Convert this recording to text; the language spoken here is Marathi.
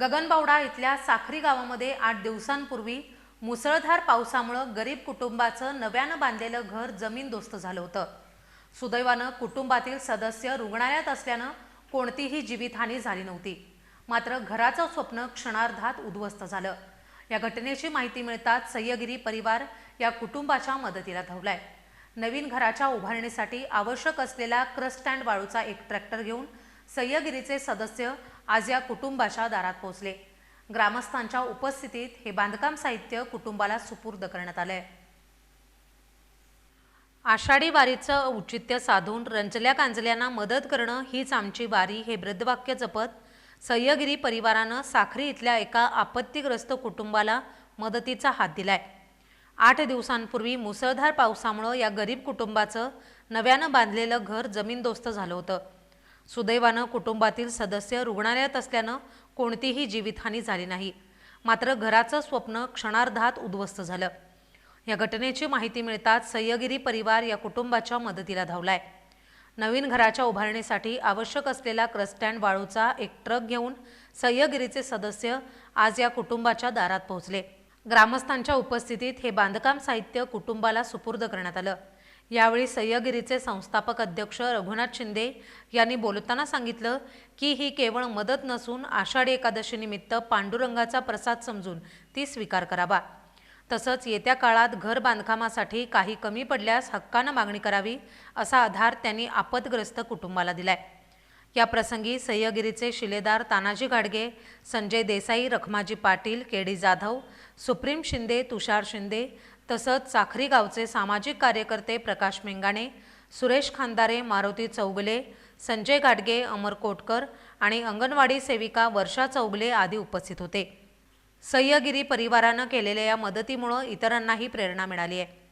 गगनबावडा इथल्या साखरी गावामध्ये आठ दिवसांपूर्वी मुसळधार पावसामुळं गरीब कुटुंबाचं नव्यानं बांधलेलं घर जमीनदोस्त झालं होतं. सुदैवानं कुटुंबातील सदस्य रुग्णालयात असल्यानं कोणतीही जीवितहानी झाली नव्हती. मात्र घराचं स्वप्न क्षणार्धात उद्ध्वस्त झालं. या घटनेची माहिती मिळताच सह्यगिरी परिवार या कुटुंबाच्या मदतीला धावलाय. नवीन घराच्या उभारणीसाठी आवश्यक असलेला क्रस्ट अँड वाळूचा एक ट्रॅक्टर घेऊन सह्यगिरीचे सदस्य आज या कुटुंबाच्या दारात पोहोचले. ग्रामस्थांच्या उपस्थितीत हे बांधकाम साहित्य कुटुंबाला सुपूर्द करण्यात आलंय. आषाढी वारीचं औचित्य साधून रंजल्या कांजल्यांना मदत करणं हीच आमची वारी हे ब्रद्धवाक्य जपत सह्यगिरी परिवारानं साखरी इथल्या एका आपत्तीग्रस्त कुटुंबाला मदतीचा हात दिलाय. आठ दिवसांपूर्वी मुसळधार पावसामुळं या गरीब कुटुंबाचं नव्यानं बांधलेलं घर जमीनदोस्त झालं होतं. सुदैवानं कुटुंबातील सदस्य रुग्णालयात असल्यानं कोणतीही जीवितहानी झाली नाही. मात्र घराचं स्वप्न क्षणार्धात उद्ध्वस्त झालं. या घटनेची माहिती मिळताच सह्यगिरी परिवार या कुटुंबाच्या मदतीला धावलाय. नवीन घराच्या उभारणीसाठी आवश्यक असलेला क्रस्टँड वाळूचा एक ट्रक घेऊन सह्यगिरीचे सदस्य आज या कुटुंबाच्या दारात पोहोचले. ग्रामस्थांच्या उपस्थितीत हे बांधकाम साहित्य कुटुंबाला सुपूर्द करण्यात आलं. यावेळी सह्यगिरीचे संस्थापक अध्यक्ष रघुनाथ शिंदे यांनी बोलताना सांगितलं की ही केवळ मदत नसून आषाढी एकादशीनिमित्त पांडुरंगाचा प्रसाद समजून ती स्वीकार करावा. तसंच येत्या काळात घर बांधकामासाठी काही कमी पडल्यास हक्कानं मागणी करावी असा आधार त्यांनी आपतग्रस्त कुटुंबाला दिलाय. या प्रसंगी सह्यगिरीचे शिलेदार तानाजी गाडगे संजय देसाई रखमाजी पाटील केडी जाधव सुप्रीम शिंदे तुषार शिंदे तसंच साखरी गावचे सामाजिक कार्यकर्ते प्रकाश मेंगाणे सुरेश खांदारे मारुती चौगले संजय गाडगे अमर कोटकर आणि अंगणवाडी सेविका वर्षा चौगले आदी उपस्थित होते. सह्यगिरी परिवारानं केलेल्या या मदतीमुळं इतरांनाही प्रेरणा मिळाली आहे.